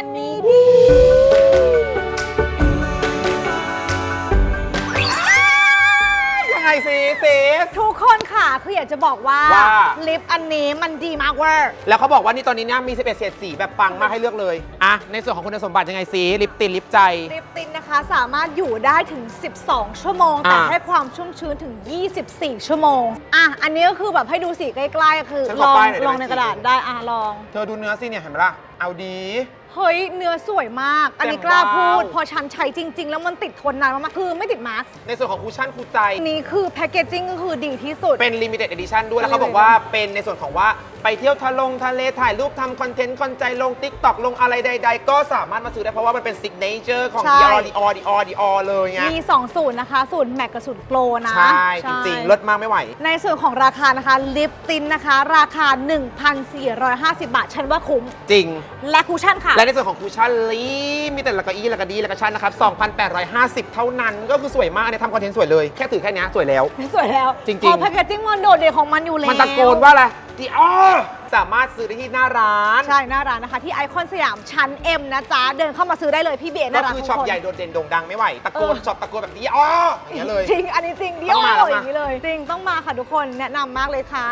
อันนี้ดียังไงสิสิสทุกคนค่ะ คืออยากจะบอกว่า ว่า ลิปอันนี้มันดีมากเวอร์ แล้วเขาบอกว่านี่ตอนนี้เนี่ยมี 11เฉดสีแบบปังมากให้เลือกเลยอะในส่วนของคุณสมบัติยังไงสิลิปตินลิปใจ ลิปตินนะคะสามารถอยู่ได้ถึง 12 ชั่วโมง แต่อ่าให้ความชุ่มชื้นถึง 24 ชั่วโมง อะ อันนี้ก็คือแบบให้ดูสีใกล้ๆ คือฉันลขอองป้ายหน่อยได้ไหมลองในกระดาษสี ได้ อะ ลอง เธอดูเนื้อสิเนี่ยเห็นไหมล่ะเอาดีเฮ้ยเนื้อสวยมาก อันนี้แจ่มกล้าพูดว้าวพอฉันใช้จริง ๆ แล้วมันติดทนนานมากๆคือไม่ติดมาร์กในส่วนของคูชั่นคูใจอันนี้คือแพคเกจจิ้งก็คือดีที่สุด เป็น limited edition ด้วย แล้วเขาบอกว่าเป็นในส่วนของว่าไปเที่ยวทะลงทะเลถ่ายรูปทำคอนเทนต์คอนใจลง t ิ k t o k ลงอะไรใด ๆ ก็สามารถมาซื้อได้เพราะว่ามันเป็น signature ของ ใช่ Dior Dior Dior Dior เลยไงมี 2 สูตรนะคะ สูตรแม็กกับสูตรโกลนะใช่ จริงๆเลิศมากไม่ไหว ในส่วนของราคานะคะลิปตินนะคะ ราคา 1,450 บาท ฉันว่าคุ้ม จริง และคูชั่นค่ะและในส่วนของคูชั่นลีมีแต่ละเก้าอี้ละกะดีละกะชั้นนะครับ2,850 เท่านั้นก็คือสวยมากอันนี้ทำคอนเทนต์สวยเลยแค่ถือแค่เนี้ยสวยแล้ว สวยแล้วจริงๆเพอแพคเกจจิ้งมันโดดเด่นของมันอยู่แล้ว มันตะโกนว่าอะไรดิออสามารถซื้อได้ที่หน้าร้าน ใช่ หน้าร้านนะคะ ที่ไอคอนสยามชั้น M นะจ๊ะ เดินเข้ามาซื้อได้เลยพี่เบียร์หก็น้าร้านคือทุกช็อปคนใหญ่โดดเด่นโด่งดังไม่ไหว ตะโกนเออช็อปตะโกนแบบดิอออย่างเงี้ยเลย จริง อันนี้จริงเดียวต้องมาแล้วอย่างนี้เลย จริงต้องมาค่ะทุกคนแนะนำมากเลยค่ะ